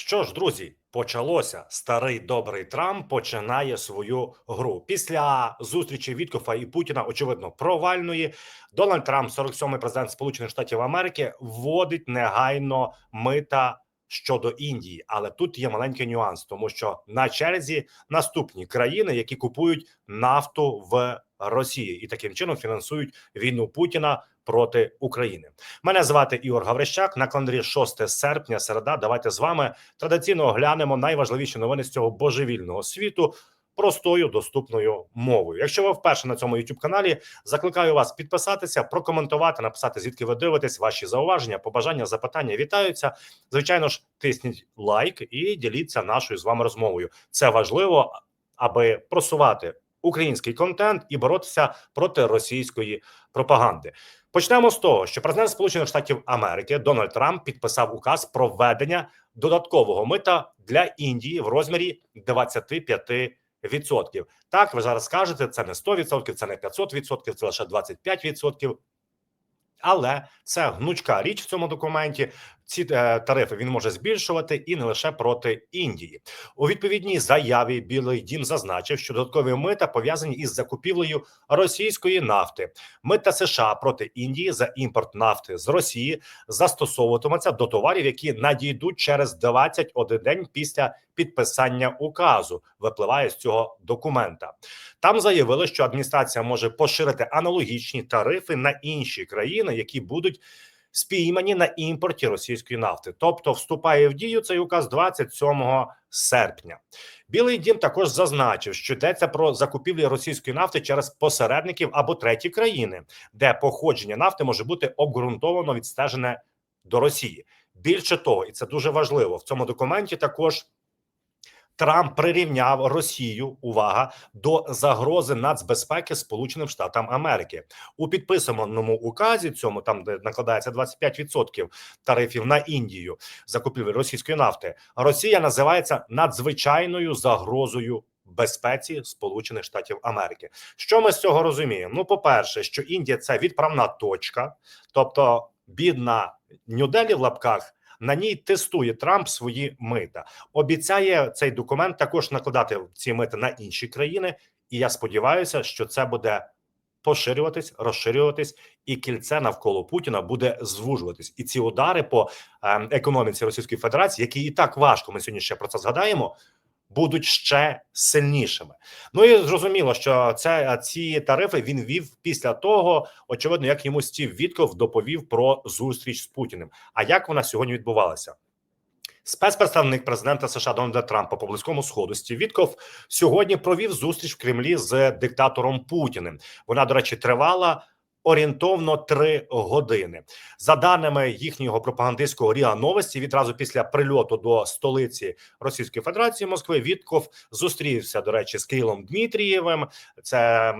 Що ж, друзі, почалося. Старий добрий Трамп починає свою гру. Після зустрічі Віткофа і Путіна, очевидно, провальної. Дональд Трамп, 47-й президент Сполучених Штатів Америки, вводить негайно мита щодо Індії. Але тут є маленький нюанс, тому що на черзі наступні країни, які купують нафту в Росії, і таким чином фінансують війну Путіна проти України. Мене звати Ігор Гаврищак. На календарі 6 серпня, середа. Давайте з вами традиційно оглянемо найважливіші новини з цього божевільного світу. Простою доступною мовою. Якщо ви вперше на цьому youtube каналі, закликаю вас підписатися, прокоментувати, написати звідки ви дивитесь, ваші зауваження, побажання, запитання вітаються. Звичайно ж, тисніть лайк і діліться нашою з вами розмовою. Це важливо, аби просувати український контент і боротися проти російської пропаганди. Почнемо з того, що президент Сполучених Штатів Америки Дональд Трамп підписав указ про введення додаткового мита для Індії в розмірі 25%. Відсотків так ви зараз скажете, це не 100%, це не 500%, це лише 25%. Але це гнучка річ в цьому документі. Ці е, тарифи він може збільшувати і не лише проти Індії. У відповідній заяві Білий Дім зазначив, що додаткові мита пов'язані із закупівлею російської нафти. Мита США проти Індії за імпорт нафти з Росії застосовуватиметься до товарів, які надійдуть через 21 день після підписання указу. Випливає з цього документа. Там заявили, що адміністрація може поширити аналогічні тарифи на інші країни, які будуть спіймані на імпорті російської нафти. Тобто, вступає в дію цей указ 27 серпня. Білий дім також зазначив, що йдеться про закупівлі російської нафти через посередників або треті країни, де походження нафти може бути обґрунтовано відстежене до Росії. Більше того, і це дуже важливо в цьому документі. Також Трамп прирівняв Росію увага до загрози нацбезпеки Сполученим Штатам Америки у підписаному указі. Цьому там де накладається 25% тарифів на Індію закупівлі російської нафти. Росія називається надзвичайною загрозою. Безпеці Сполучених Штатів Америки, що ми з цього розуміємо? Ну, по перше, що Індія це відправна точка, тобто бідна Нью-Делі в лапках на ній тестує Трамп свої мита. Обіцяє цей документ також накладати ці мита на інші країни. І я сподіваюся, що це буде поширюватись, розширюватись, і кільце навколо Путіна буде звужуватись. І ці удари по е, економіці Російської Федерації, які і так важко, ми сьогодні ще про це згадаємо. Будуть ще сильнішими. Ну і зрозуміло, що це ці тарифи він вів після того, очевидно, як йому Стів Вітков доповів про зустріч з Путіним. А як вона сьогодні відбувалася? Спецпредставник президента США Дональда Трампа по близькому сходу Стів Вітков сьогодні провів зустріч в Кремлі з диктатором Путіним. Вона, до речі, тривала орієнтовно три години. За даними їхнього пропагандистського Ріа Новості, відразу після прильоту до столиці Російської Федерації Москви Вітков зустрівся до речі з Кирилом Дмитрієвим. Це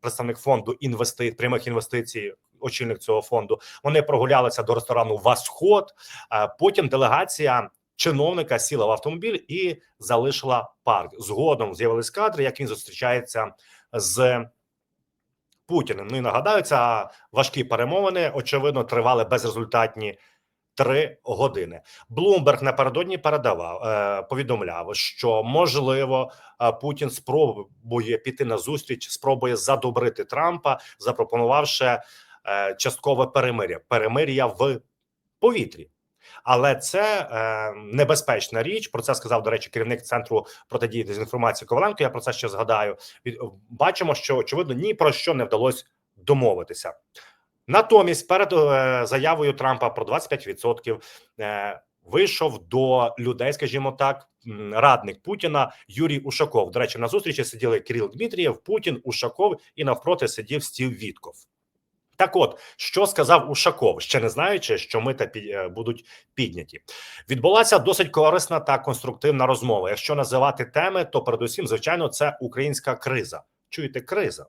представник фонду інвести... прямих інвестицій. Очільник цього фонду вони прогулялися до ресторану Восход. Потім делегація чиновника сіла в автомобіль і залишила парк. Згодом з'явились кадри, як він зустрічається з Путіним. Ну і нагадаю, це важкі перемовини. Очевидно, тривали безрезультатні три години. Блумберг напередодні передавав, е, повідомляв, що можливо е, Путін спробує піти на зустріч, спробує задобрити Трампа, запропонувавши е, часткове перемиря, перемир'я в повітрі. Але це е, небезпечна річ. Про це сказав до речі, керівник центру протидії дезінформації Коваленко. Я про це ще згадаю. Бачимо, що очевидно ні про що не вдалося домовитися. Натомість, перед е, заявою Трампа про 25% е, вийшов до людей, скажімо так, радник Путіна Юрій Ушаков. До речі, на зустрічі сиділи Кирил Дмитрієв, Путін, Ушаков і навпроти сидів Стів Вітков. Так, от що сказав Ушаков, ще не знаючи, що мита під, будуть підняті, відбулася досить корисна та конструктивна розмова. Якщо називати теми, то передусім, звичайно, це українська криза. Чуєте, криза.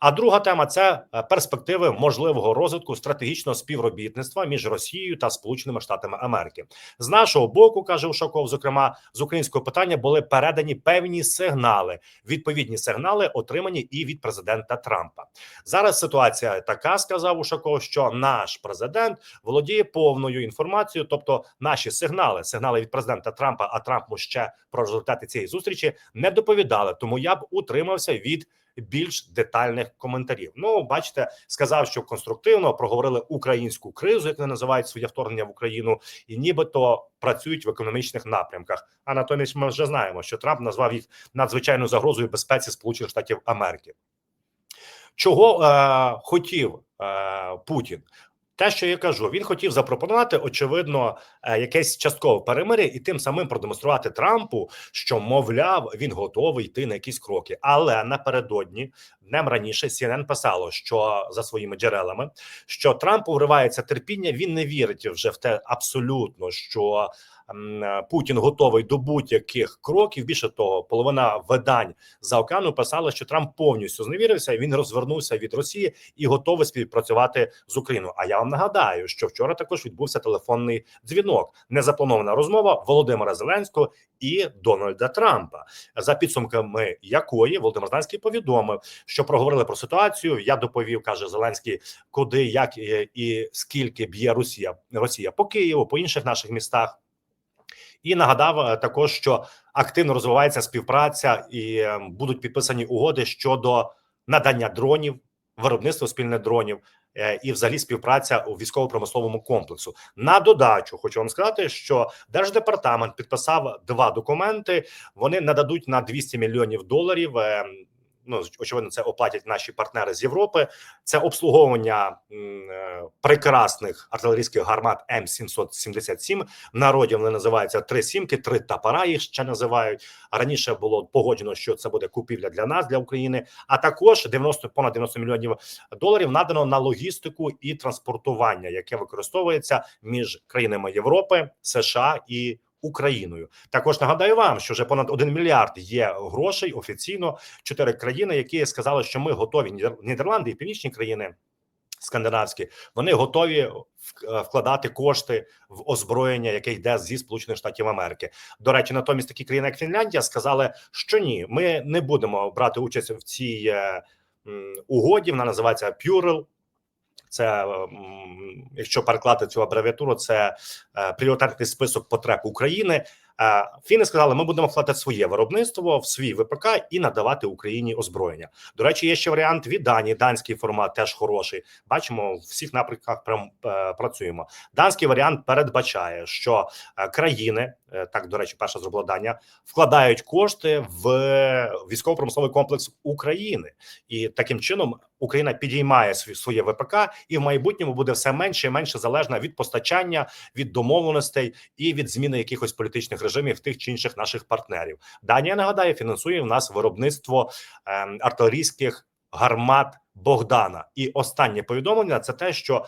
А друга тема це е, перспективи можливого розвитку стратегічного співробітництва між Росією та Сполученими Штатами Америки. З нашого боку каже Ушаков, зокрема з українського питання були передані певні сигнали. Відповідні сигнали отримані і від президента Трампа. Зараз ситуація така, сказав Ушаков, що наш президент володіє повною інформацією, тобто наші сигнали, сигнали від президента Трампа, а Трампу ще про результати цієї зустрічі не доповідали. Тому я б утримався від більш детальних коментарів. Ну, бачите, сказав, що конструктивно проговорили українську кризу, як вони називають своє вторгнення в Україну, і нібито працюють в економічних напрямках. А натомість ми вже знаємо, що Трамп назвав їх надзвичайною загрозою безпеці Сполучених Штатів Америки. Чого е, хотів е, Путін? Те, що я кажу, він хотів запропонувати очевидно е, якесь часткове перемир'я і тим самим продемонструвати Трампу, що мовляв він готовий йти на якісь кроки. Але напередодні днем раніше CNN писало, що за своїми джерелами що Трампу вривається терпіння. Він не вірить вже в те абсолютно, що Путін готовий до будь-яких кроків. Більше того, половина видань за океану писала, що Трамп повністю зневірився. Він розвернувся від Росії і готовий співпрацювати з Україною. А я вам нагадаю, що вчора також відбувся телефонний дзвінок, незапланована розмова Володимира Зеленського і Дональда Трампа, за підсумками якої Володимир Зеленський повідомив, що проговорили про ситуацію. Я доповів, каже Зеленський, куди, як і, і скільки б'є Росія Росія по Києву, по інших наших містах. І нагадав е, також, що активно розвивається співпраця і е, будуть підписані угоди щодо надання дронів, виробництва спільних дронів е, і, взагалі, співпраця у військово-промисловому комплексу. На додачу хочу вам сказати, що держдепартамент підписав два документи. Вони нададуть на 200 мільйонів доларів. Ну, очевидно, це оплатять наші партнери з Європи. Це обслуговування е, прекрасних артилерійських гармат М 777 В народі вони називаються три сімки, три тапара їх ще називають. Раніше було погоджено, що це буде купівля для нас, для України. А також 90, понад 90 мільйонів доларів надано на логістику і транспортування, яке використовується між країнами Європи, США і Україною. Також нагадаю вам, що вже понад 1 мільярд є грошей офіційно. Чотири країни, які сказали, що ми готові Нідер- Нідерланди і північні країни. Скандинавські вони готові е, вкладати кошти в озброєння, яке йде зі Сполучених Штатів Америки. До речі, натомість такі країни, як Фінляндія, сказали, що ні, ми не будемо брати участь в цій е, угоді. Вона називається Пюрел. Це якщо перекладати цю абревіатуру, це е, пріоритетний список потреб України. Е, Фіни сказали, ми будемо вкладати своє виробництво в свій ВПК і надавати Україні озброєння. До речі, є ще варіант від Данії. Данський формат теж хороший. Бачимо, в всіх напрямках прям е, працюємо. Данський варіант передбачає, що країни, так до речі, перша зробила Данія, вкладають кошти в військово-промисловий комплекс України, і таким чином Україна підіймає своє ВПК, і в майбутньому буде все менше і менше залежна від постачання, від домовленостей і від зміни якихось політичних режимів тих чи інших наших партнерів. Данія нагадаю, фінансує в нас виробництво ем, артилерійських гармат Богдана. І останнє повідомлення це те, що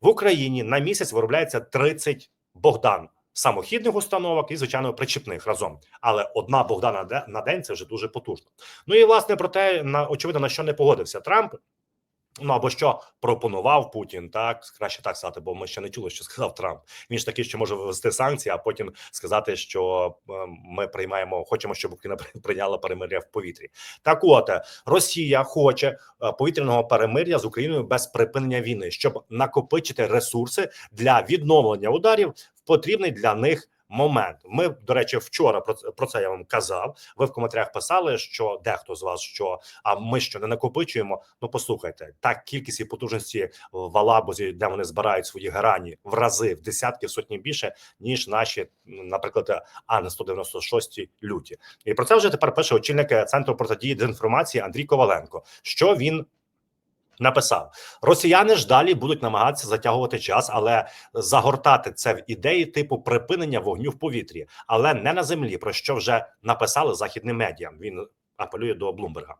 в Україні на місяць виробляється 30 Богдан. Самохідних установок і звичайно причіпних разом, але одна Богдана на день це вже дуже потужно. Ну і власне про те, на очевидно на що не погодився Трамп. Ну або що пропонував Путін, так краще так сказати, бо ми ще не чули, що сказав Трамп. Він ж такий, що може ввести санкції, а потім сказати, що е, ми приймаємо, хочемо, щоб Україна при- прийняла перемир'я в повітрі. Так, от е, Росія хоче е, повітряного перемир'я з Україною без припинення війни, щоб накопичити ресурси для відновлення ударів в потрібний для них. Момент ми до речі, вчора про це я вам казав. Ви в коментарях писали, що дехто з вас що а ми що не накопичуємо. Ну послухайте, так кількість і потужності в Алабузі, де вони збирають свої грані в рази в десятки в сотні більше ніж наші, наприклад, ан 196 люті. І про це вже тепер пише очільник центру протидії дезінформації Андрій Коваленко. Що він написав: Росіяни ж далі будуть намагатися затягувати час, але загортати це в ідеї типу припинення вогню в повітрі, але не на землі, про що вже написали західним медіа. Він апелює до Блумберга.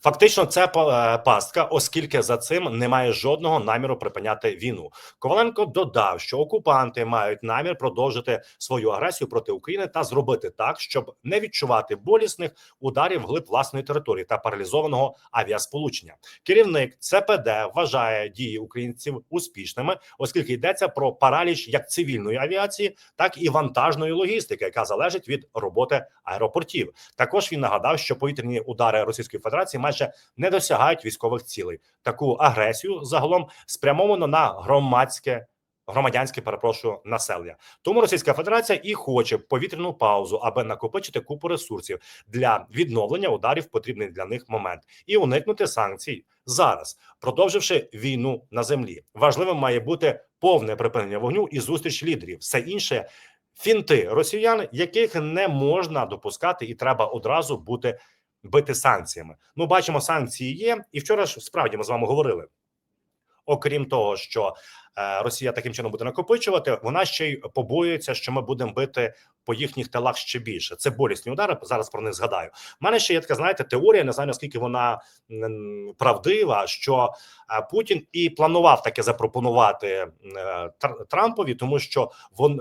Фактично, це е, пастка, оскільки за цим немає жодного наміру припиняти війну. Коваленко додав, що окупанти мають намір продовжити свою агресію проти України та зробити так, щоб не відчувати болісних ударів вглиб власної території та паралізованого авіасполучення. Керівник ЦПД вважає дії українців успішними, оскільки йдеться про параліч як цивільної авіації, так і вантажної логістики, яка залежить від роботи аеропортів. Також він нагадав, що повітряні удари Російської Федерації майже не досягають військових цілей. Таку агресію загалом спрямовано на громадське. Громадянське перепрошую населення, тому Російська Федерація і хоче повітряну паузу, аби накопичити купу ресурсів для відновлення ударів потрібний для них момент і уникнути санкцій зараз, продовживши війну на землі. Важливим має бути повне припинення вогню і зустріч лідерів. Все інше фінти росіян, яких не можна допускати, і треба одразу бути бити санкціями. Ну, бачимо, санкції є, і вчора ж справді ми з вами говорили. Окрім того, що Росія таким чином буде накопичувати, вона ще й побоюється, що ми будемо бити по їхніх тилах ще більше. Це болісні удари. Зараз про них згадаю. У мене ще є така, знаєте, теорія. Не знаю наскільки вона правдива, що е, Путін і планував таке запропонувати е, Трампові, тому що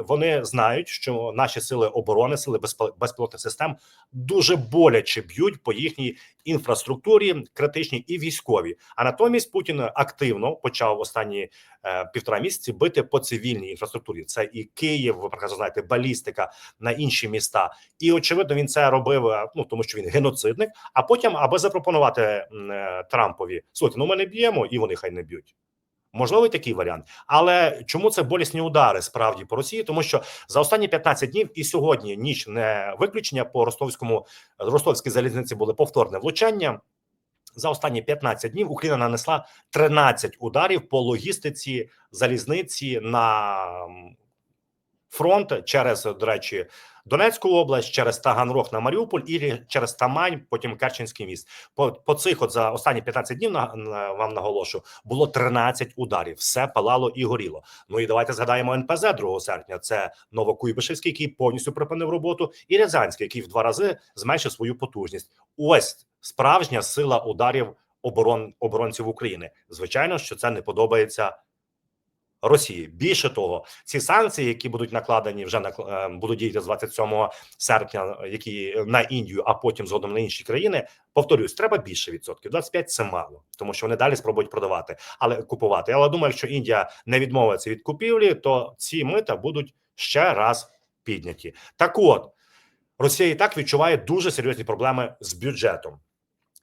вони знають, що наші сили оборони, сили безпілотних систем дуже боляче б'ють по їхній інфраструктурі, критичній і військовій. А натомість Путін активно почав останні е, півтора місяці бити по цивільній інфраструктурі. Це і Київ, ви прекрасно знаєте, балістика на інші міста. І очевидно, він це робив. е, Ну тому що він геноцидник. А потім, аби запропонувати е, Трампові слухайте, ну ми не б'ємо, і вони хай не б'ють. Можливий такий варіант, але чому це болісні удари справді по Росії? Тому що за останні 15 днів і сьогодні ніч не виключення по ростовському ростовській залізниці були повторне влучання. За останні 15 днів Україна нанесла 13 ударів по логістиці залізниці на фронт через, до речі, Донецьку область, через Таганрог на Маріуполь і через Тамань, потім Керченський міст. По, по цих от за останні 15 днів на, на вам наголошу було 13 ударів. Все палало і горіло. Ну і давайте згадаємо НПЗ 2 серпня. Це Новокуйбишевський, який повністю припинив роботу, і Рязанський, який в два рази зменшив свою потужність. Ось справжня сила ударів оборон оборонців України. Звичайно, що це не подобається. Росії більше того, ці санкції, які будуть накладені, вже накл- е, будуть діяти з 27 серпня, які на Індію, а потім згодом на інші країни. Повторюсь, треба більше відсотків. 25 – це мало, тому що вони далі спробують продавати, але купувати. Але думаю, якщо Індія не відмовиться від купівлі, то ці мита будуть ще раз підняті. Так, от Росія і так відчуває дуже серйозні проблеми з бюджетом.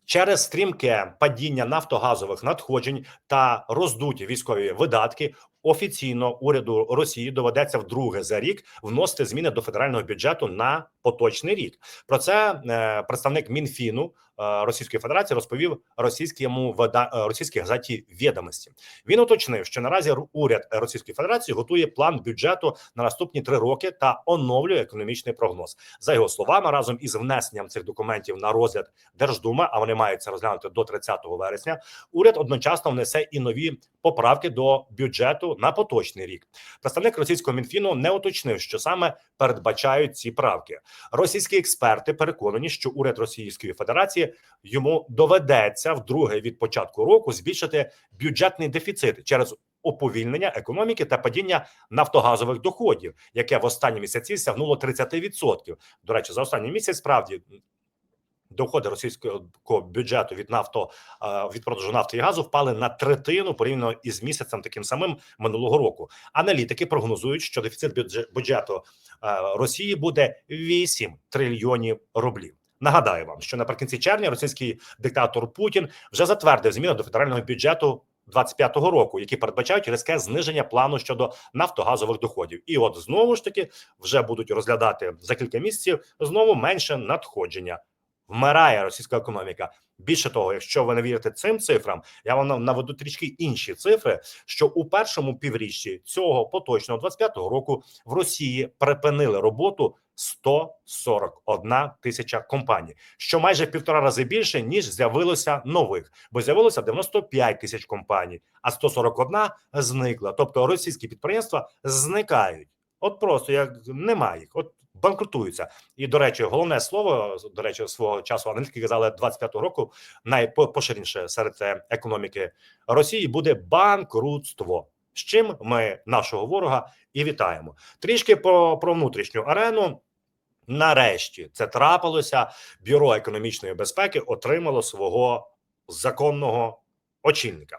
Через стрімке падіння нафтогазових надходжень та роздуті військові видатки офіційно уряду Росії доведеться вдруге за рік вносити зміни до федерального бюджету на поточний рік. Про це е, представник Мінфіну е, Російської Федерації розповів російському вида, е, російській газеті «Відомості». Він уточнив, що наразі уряд Російської Федерації готує план бюджету на наступні три роки та оновлює економічний прогноз. За його словами, разом із внесенням цих документів на розгляд Держдуми, а вони мають це розглянути до 30 вересня. Уряд одночасно внесе і нові поправки до бюджету на поточний рік. Представник російського мінфіну не уточнив, що саме передбачають ці правки. Російські експерти переконані, що уряд Російської Федерації йому доведеться вдруге від початку року збільшити бюджетний дефіцит через уповільнення економіки та падіння нафтогазових доходів, яке в останні місяці сягнуло 30%. До речі, за останній місяць справді доходи російського бюджету від нафто від продажу нафти і газу впали на третину порівняно із місяцем таким самим минулого року. Аналітики прогнозують, що дефіцит бюдже- бюджету Росії буде 8 трильйонів рублів. Нагадаю вам, що наприкінці червня російський диктатор Путін вже затвердив зміни до федерального бюджету 25-го року, які передбачають різке зниження плану щодо нафтогазових доходів. І от знову ж таки вже будуть розглядати за кілька місяців знову менше надходження. Вмирає російська економіка. Більше того, якщо ви не вірите цим цифрам, я вам нав- наведу трішки інші цифри. Що у першому півріччі цього поточного 25-го року в Росії припинили роботу 141 тисяча компаній, що майже в півтора рази більше ніж з'явилося нових, бо з'явилося 95 тисяч компаній, а 141 зникла. Тобто російські підприємства зникають. От просто як немає їх. От банкрутуються. І до речі, головне слово до речі, свого часу аналітики казали 25-го року найпоширеніше серед е, економіки Росії буде банкрутство. З чим ми нашого ворога і вітаємо трішки про, про внутрішню арену. Нарешті це трапилося. Бюро економічної безпеки отримало свого законного очільника.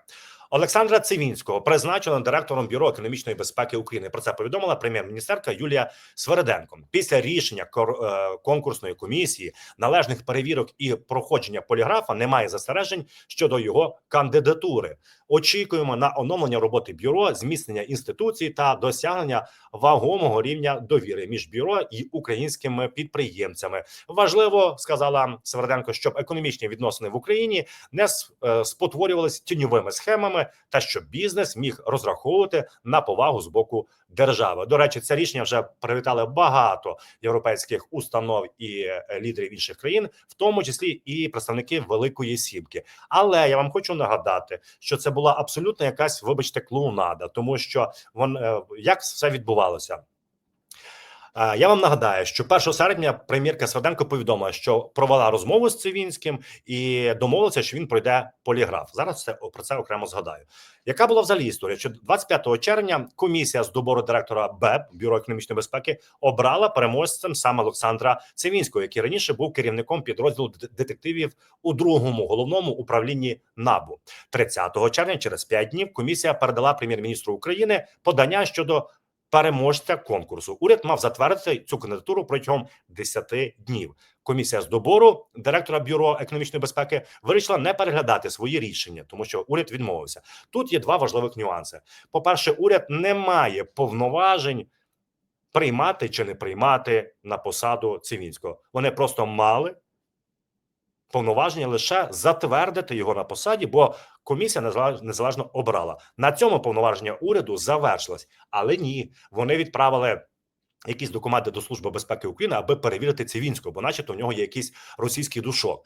Олександра Цивінського призначено директором бюро економічної безпеки України. Про це повідомила прем'єр-міністерка Юлія Свереденко. Після рішення е, конкурсної комісії належних перевірок і проходження поліграфа немає застережень щодо його кандидатури. Очікуємо на оновлення роботи бюро, зміцнення інституцій та досягнення вагомого рівня довіри між бюро і українськими підприємцями. Важливо сказала Сверденко, щоб економічні відносини в Україні не е, спотворювалися тіньовими схемами, та щоб бізнес міг розраховувати на повагу з боку держави. До речі, це рішення вже привітали багато європейських установ і е, лідерів інших країн, в тому числі і представники Великої Сімки. Але я вам хочу нагадати, що це була абсолютно якась, вибачте, клоунада, тому що вон е, як все відбувалося. Я вам нагадаю, що 1 серпня прем'єрка Свиденко повідомила, що провела розмову з Цивінським і домовилася, що він пройде поліграф. Зараз це про це окремо згадаю. Яка була взагалі історія? Що 25 червня комісія з добору директора БЕП Бюро економічної безпеки обрала переможцем саме Олександра Цивінського, який раніше був керівником підрозділу детективів у другому головному управлінні НАБУ. 30 червня, через 5 днів, комісія передала прем'єр-міністру України подання щодо переможця конкурсу. Уряд мав затвердити цю кандидатуру протягом 10 днів. Комісія з добору директора бюро економічної безпеки вирішила не переглядати свої рішення, тому що уряд відмовився. Тут є два важливих нюанси. По перше, уряд не має повноважень приймати чи не приймати на посаду Цивінського. Вони просто мали повноваження лише затвердити його на посаді, бо комісія незалеж- незалежно обрала. На цьому повноваження уряду завершилось, але ні, вони відправили. Якісь документи до служби безпеки України, аби перевірити Цивінського, бо, начебто, в нього є якийсь російський душок.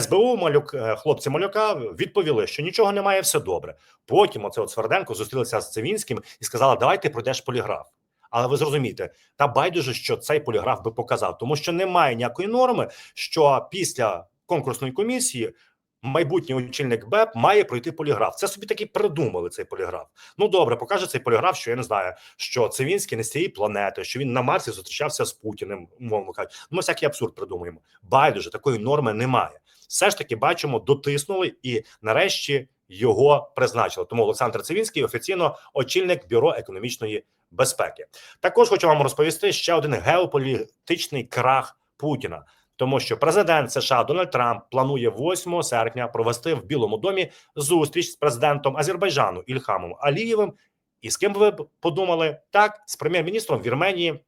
СБУ малюк, е, хлопці малюка відповіли, що нічого немає, все добре. Потім оце от Сверденко зустрілися з Цивінським і сказала: Давай ти пройдеш поліграф. Але ви зрозумієте, та байдуже, що цей поліграф би показав, тому що немає ніякої норми, що після конкурсної комісії майбутній очільник БЕП має пройти поліграф. Це собі таки придумали цей поліграф. Ну добре, покаже цей поліграф, що я не знаю, що Цивінський не з цієї планети, що він на Марсі зустрічався з Путіним. Мовно кажучи, ну ми всякий абсурд придумуємо. Байдуже такої норми немає. Все ж таки бачимо, дотиснули і нарешті його призначили. Тому Олександр Цивінський офіційно очільник бюро економічної безпеки. Також хочу вам розповісти ще один геополітичний крах Путіна. Тому що президент США Дональд Трамп планує 8 серпня провести в Білому домі зустріч з президентом Азербайджану Ільхамом Алієвим. І з ким ви б подумали? Так, з прем'єр-міністром Вірменії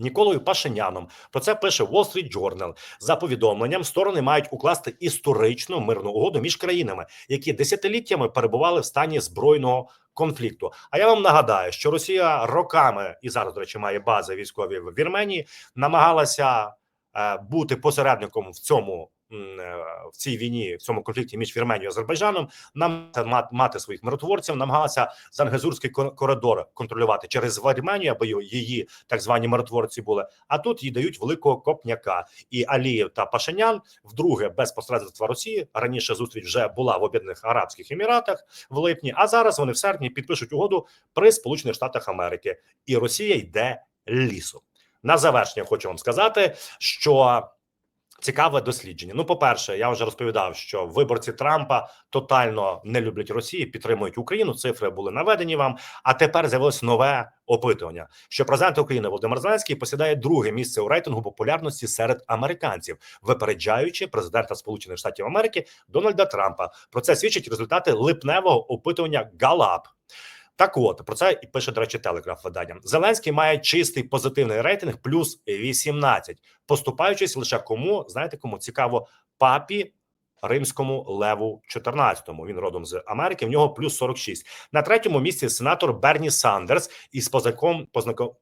Ніколою Пашиняном. Про це пише Wall Street Journal. За повідомленням, сторони мають укласти історичну мирну угоду між країнами, які десятиліттями перебували в стані збройного конфлікту. А я вам нагадаю, що Росія роками і зараз, до речі, має бази військові в Вірменії, намагалася бути посередником в цьому. е, В цій війні, в цьому конфлікті між Вірменією і Азербайджаном, нам мати своїх миротворців, намагалася Зангезурський кор- коридор контролювати через Вірменію, аби її так звані миротворці були. А тут їй дають великого копняка. І Алієв та Пашинян вдруге без посередництва Росії. Раніше зустріч вже була в Об'єднаних Арабських Еміратах в липні. А зараз вони в серпні підпишуть угоду при Сполучених Штатах Америки, і Росія йде лісом. На завершення хочу вам сказати, що цікаве дослідження. Ну, по-перше, я вже розповідав, що виборці Трампа тотально не люблять Росію, підтримують Україну. Цифри були наведені вам. А тепер з'явилось нове опитування, що президент України Володимир Зеленський посідає друге місце у рейтингу популярності серед американців, випереджаючи президента Сполучених Штатів Америки Дональда Трампа. Про це свідчать результати липневого опитування Галап. Так от про це і пише до речі, телеграф видання. Зеленський має чистий позитивний рейтинг плюс 18, поступаючись лише кому знаєте, кому цікаво папі римському леву 14-му. Він родом з Америки. В нього плюс 46. На третьому місці сенатор Берні Сандерс із позаком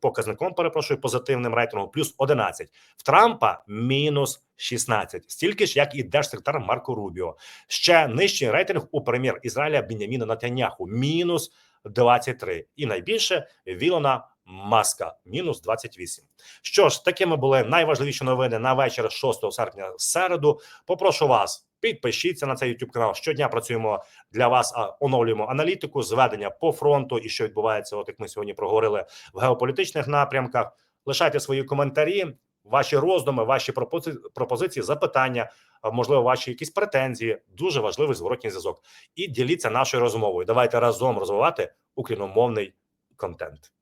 показником, перепрошую, позитивним рейтингом плюс 11. В Трампа мінус 16. стільки ж, як і держсекретар Марко Рубіо. Ще нижчий рейтинг у прем'єр Ізраїля Біняміна Натяняху мінус 23. І найбільше Вілона Маска мінус 28. Що ж, такими були найважливіші новини на вечір 6 серпня в середу. Попрошу вас. Підпишіться на цей YouTube канал. Щодня працюємо для вас, оновлюємо аналітику, зведення по фронту і що відбувається, от як ми сьогодні проговорили в геополітичних напрямках. Лишайте свої коментарі, ваші роздуми, ваші пропозиції пропозиції, запитання, можливо, ваші якісь претензії. Дуже важливий зворотній зв'язок. І діліться нашою розмовою. Давайте разом розвивати україномовний контент.